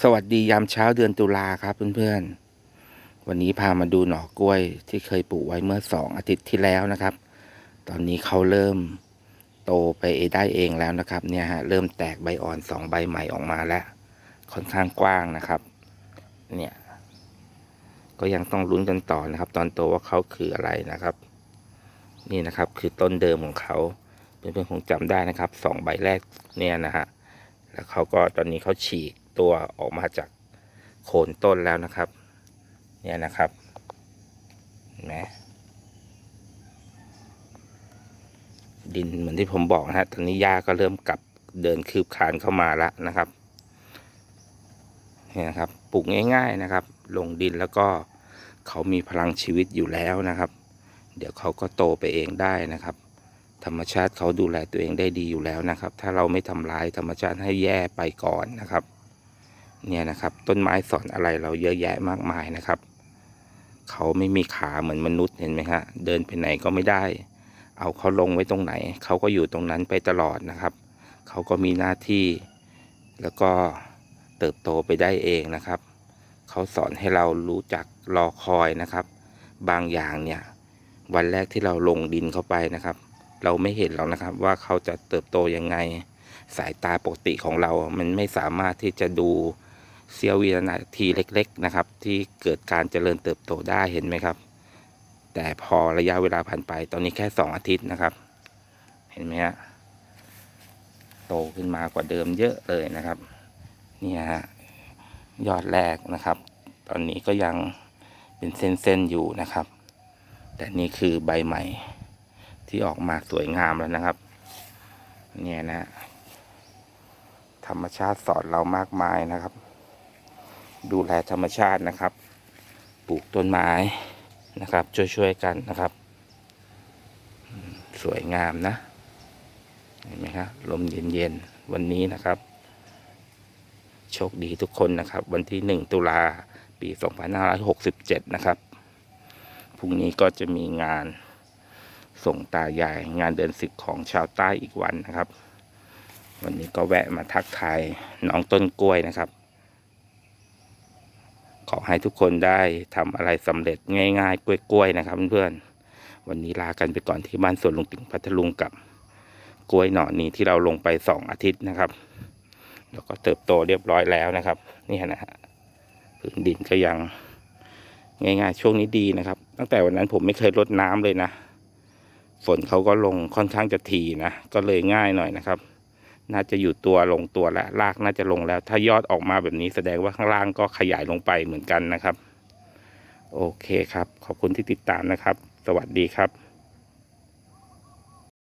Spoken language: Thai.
สวัสดียามเช้าเดือนตุลาครับเพื่อนๆ วันนี้พามาดูหน่อกล้วยที่เคยปลูกไว้เมื่อสองอาทิตย์ที่แล้วนะครับ ตอนนี้เขาเริ่มโตไปได้เองแล้วนะครับ เนี่ยฮะเริ่มแตกใบอ่อนสองใบใหม่ออกมาแล้ว ค่อนข้างกว้างนะครับ เนี่ย ก็ยังต้องลุ้นกันต่อนะครับ ตอนโตว่าเขาคืออะไรนะครับ นี่นะครับคือต้นเดิมของเขาเพื่อนๆคงจำได้นะครับสองใบแรกเนี่ยนะฮะแล้วเขาก็ตอนนี้เขาฉีก ตัวออกมาจากโคนต้นแล้วนะครับ เนี่ยนะครับเห็นไหมดินเหมือนที่ผมบอกนะฮะตอนนี้หญ้าก็เริ่มกลับเดินคืบคลานเข้ามาแล้วนะครับเนี่ยนะครับปลูกง่าย ๆนะครับ ลงดินแล้วก็เขามีพลังชีวิตอยู่แล้วนะครับ เดี๋ยวเขาก็โตไปเองได้นะครับ ธรรมชาติเขาดูแลตัวเองได้ดีอยู่แล้วนะครับ ถ้าเราไม่ทำร้ายธรรมชาติให้แย่ไปก่อนนะครับ เนี่ยนะครับ ต้นไม้สอนอะไรเราเยอะแยะมากมายนะครับ เขาไม่มีขาเหมือนมนุษย์เห็นไหมฮะเดินไปไหนก็ไม่ได้ เอาเขาลงไว้ตรงไหน เขาก็อยู่ตรงนั้นไปตลอดนะครับ เขาก็มีหน้าที่ แล้วก็เติบโตไปได้เองนะครับ เขาสอนให้เรารู้จักรอคอยนะครับ บางอย่างเนี่ย วันแรกที่เราลงดินเข้าไปนะครับ เราไม่เห็นหรอกนะครับ ว่าเขาจะเติบโตยังไงสายตาปกติของเรา มันไม่สามารถที่จะดู เสี้ยววินาทีเล็ก ๆนะครับ ที่เกิดการเจริญเติบโตได้เห็นไหมครับ แต่พอระยะเวลาผ่านไปตอนนี้แค่สองอาทิตย์นะครับ เห็นไหมฮะโตขึ้นมากว่าเดิมเยอะเลยนะครับนี่ฮะยอดแรกนะครับ ตอนนี้ก็ยังเป็นเส้นๆอยู่นะครับ แต่นี่คือใบใหม่ที่ออกมาสวยงามแล้วนะครับ เนี่ยนะ ธรรมชาติสอนเรามากมายนะครับ ดูแลธรรมชาตินะครับ ปลูกต้นไม้นะครับ ช่วย ๆ กันนะครับ สวยงามนะ เห็นไหมครับลมเย็น ๆ วันนี้นะครับ โชคดีทุกคนนะครับ วันที่หนึ่งตุลาปี 2567 นะครับ พรุ่งนี้ก็จะมีงานส่งตายายงานเดือนสิบของชาวใต้อีกวันนะครับ วันนี้ก็แวะมาทักทายน้องต้นกล้วยนะครับ ขอให้ทุกคนได้ทำอะไรสำเร็จง่ายๆ กล้วยๆนะครับเพื่อนๆวันนี้ลากันไปก่อนที่บ้านสวนลุงติ๋งพัทลุงกับกล้วยหน่อนี้ที่เราลงไปสองอาทิตย์นะครับ แล้วก็เติบโตเรียบร้อยแล้วนะครับ นี่นะฮะพื้นดินก็ยังง่ายๆ ช่วงนี้ดีนะครับ ตั้งแต่วันนั้นผมไม่เคยรดน้ำเลยนะ ฝนเขาก็ลงค่อนข้างจะทีนะ ก็เลยง่ายหน่อยนะครับ น่าจะอยู่ตัวลงตัวแล้วรากน่าจะลงแล้ว ถ้ายอดออกมาแบบนี้แสดงว่าข้างล่างก็ขยายลงไปเหมือนกันนะครับ โอเคครับ ขอบคุณที่ติดตามนะครับ สวัสดีครับ